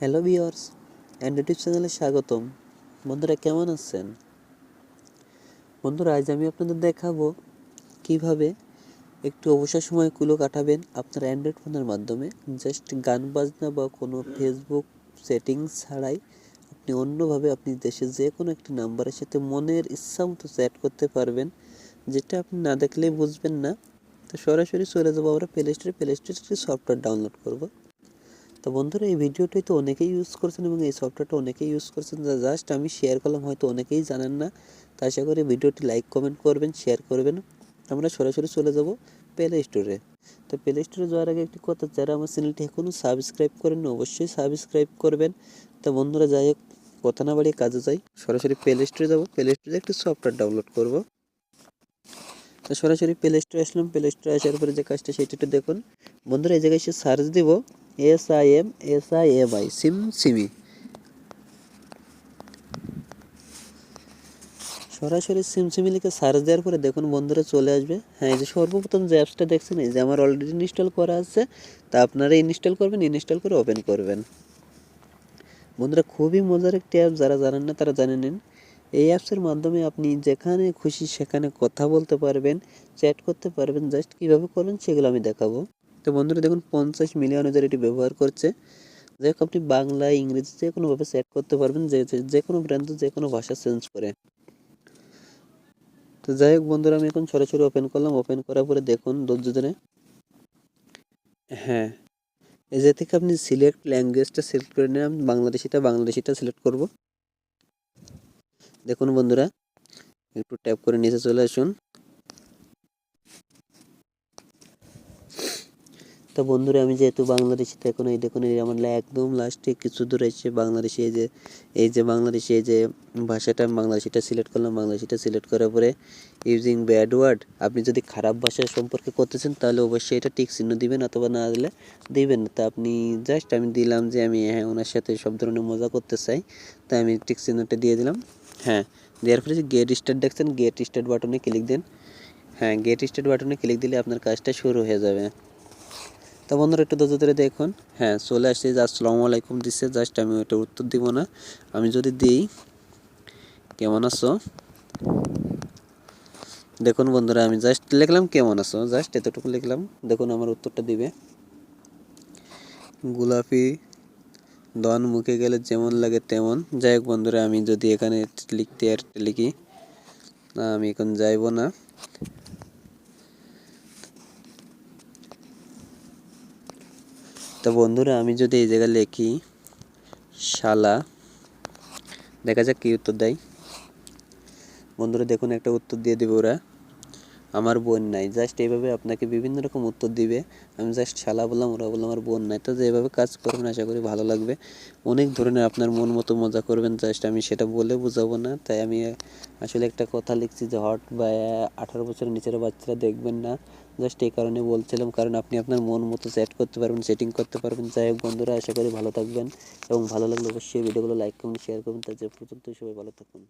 Hello viewers Android চ্যানেলে স্বাগতম। বন্ধুরা কেমন আছেন? বন্ধুরা, আজ আমি আপনাদের দেখাবো কীভাবে একটু অবসর সময় কুলো কাটাবেন আপনার অ্যান্ড্রয়েড ফোনের মাধ্যমে। জাস্ট গান বাজনা বা কোনো ফেসবুক সেটিংস ছাড়াই আপনি অন্যভাবে আপনি দেশের যে কোনো একটি নাম্বারের সাথে মনের ইচ্ছা মতো চ্যাট করতে পারবেন, যেটা আপনি না দেখলেই বুঝবেন না। তো সরাসরি চলে যাব আমরা প্লে স্টোরে প্লে স্টোরে সফটওয়্যার ডাউনলোড করব। তো বন্ধুরা, এই ভিডিওটাই তো অনেকেই ইউজ করছেন এবং এই সফটওয়্যারটা অনেকেই ইউজ করছেন। যা জাস্ট আমি শেয়ার করলাম, হয়তো অনেকেই জানেন না। তা আশা করি ভিডিওটি লাইক কমেন্ট করবেন শেয়ার করবেন। আমরা সরাসরি চলে যাব প্লে স্টোরে তো প্লে স্টোরে যাওয়ার আগে একটি কথা, যারা আমার চ্যানেলটি এখনও সাবস্ক্রাইব করেন অবশ্যই সাবস্ক্রাইব করবেন। তো বন্ধুরা, যাই হোক, কথা না বাড়িয়ে কাজে যাই। সরাসরি প্লে স্টোরে যাব। প্লে স্টোরে একটি সফটওয়্যার ডাউনলোড করব। তো সরাসরি প্লে স্টোরে আসলাম। প্লে স্টোরে আসার পরে যে কাজটা, সেটা একটু দেখুন। বন্ধুরা, এই জায়গায় এসে সার্চ দিব। S I M S I M I SIM Simi সরাসরি সিম সিমি লিখে সার্চ দেওয়ার পরে দেখুন বন্ধুরা চলে আসবে। হ্যাঁ এই যে সর্বপ্রথম যে অ্যাপসটা দেখছেন, এই যে আমার অলরেডি ইনস্টল করা আছে, তা আপনারা ইনস্টল করবেন ইনস্টল করে ওপেন করবেন। বন্ধুরা, খুবই মজার একটি অ্যাপ যারা জানেন না, তারা জানে নিন। এই অ্যাপসের মাধ্যমে আপনি যেখানে খুশি সেখানে কথা বলতে পারবেন চ্যাট করতে পারবেন জাস্ট কীভাবে করবেন সেগুলো আমি দেখাবো। তো বন্ধুরা দেখুন, পঞ্চাশ মিলিয়ন হাজার এটি ব্যবহার করছে। যাই হোক, আপনি বাংলা, ইংরেজি যে কোনোভাবে সেট করতে পারবেন, যে, যে- কোনো ব্র্যান্ড যে কোনো ভাষা চেঞ্জ করে। তো যাই হোক বন্ধুরা, আমি এখন সরাসরি ওপেন করলাম। ওপেন করার পরে দেখুন ধৈর্য ধরে হ্যাঁ এই যে থেকে আপনি সিলেক্ট ল্যাঙ্গুয়েজটা সিলেক্ট করে নিলাম, বাংলাদেশিটা বাংলাদেশিটা সিলেক্ট করব। দেখুন বন্ধুরা, একটু ট্যাপ করে নিচে চলে আসুন। তো বন্ধুরা, আমি যেহেতু বাংলাদেশিতে এখন এই দেখুন, এই আমার একদম লাস্টে কিছু দূর এসে বাংলাদেশি, এই যে এই যে বাংলাদেশি, এই যে ভাষাটা বাংলাদেশিটা সিলেক্ট করলাম। বাংলাদেশিটা সিলেক্ট করার পরে ইউজিং ব্যাড ওয়ার্ড আপনি যদি খারাপ ভাষা সম্পর্কে করতেছেন, তাহলে অবশ্যই এটা টিক চিহ্ন দিবেন অথবা না দিলে দিবেন তা আপনি জাস্ট আমি দিলাম যে আমি হ্যাঁ ওনার সাথে সব ধরনের মজা করতে চাই, তাই আমি টিক চিহ্নটা দিয়ে দিলাম। হ্যাঁ দেওয়ার পরে যে গেট স্টার্ট দেখছেন গেট স্টার্ট বাটনে ক্লিক দেন। হ্যাঁ গেট স্টার্ট বাটনে ক্লিক দিলে আপনার কাজটা শুরু হয়ে যাবে। তো বন্ধুরা একটু ধৈর্য ধরে দেখুন। হ্যাঁ চলে আসছে, যে আসসালামু আলাইকুম দিচ্ছে জাস্ট আমি ওটা উত্তর দিব না। আমি যদি দিই, কেমন আছো? দেখুন বন্ধুরা, আমি জাস্ট লিখলাম কেমন আছো? জাস্ট এতটুকু লিখলাম। দেখুন আমার উত্তরটা দিবে। গোলাপি দন মুখে গেলে যেমন লাগে তেমন। যাই হোক বন্ধুরা, আমি যদি এখানে লিখতে আর লিখি, না, আমি এখন যাইবো না। তো বন্ধুরা, আমি যদি এই জায়গায় লিখি, শালা, দেখা যাক কি উত্তর দেয়। বন্ধুরা, দেখুন একটা উত্তর দিয়ে দেবে ওরা। আমার বোন নাই। জাস্ট এইভাবে আপনাকে বিভিন্ন রকম উত্তর দিবে। আমি জাস্ট শালা বললাম, ওরা বললাম আমার বোন নাই। তো যেভাবে কাজ করবেন, আশা করি ভালো লাগবে। অনেক ধরনের আপনার মন মতো মজা করবেন। জাস্ট আমি সেটা বলে বোঝাবো না। তাই আমি আসলে একটা কথা লিখছি যে, হট বা আঠারো বছরের নিচের বাচ্চারা দেখবেন না। জাস্ট এই কারণে বলছিলাম, কারণ আপনি আপনার মন মতো সেট করতে পারবেন সেটিং করতে পারবেন। যাই হোক বন্ধুরা, আশা করি ভালো থাকবেন। এবং ভালো লাগলে অবশ্যই ভিডিওগুলো লাইক করুন শেয়ার করুন তার পর্যন্ত সবাই ভালো থাকুন।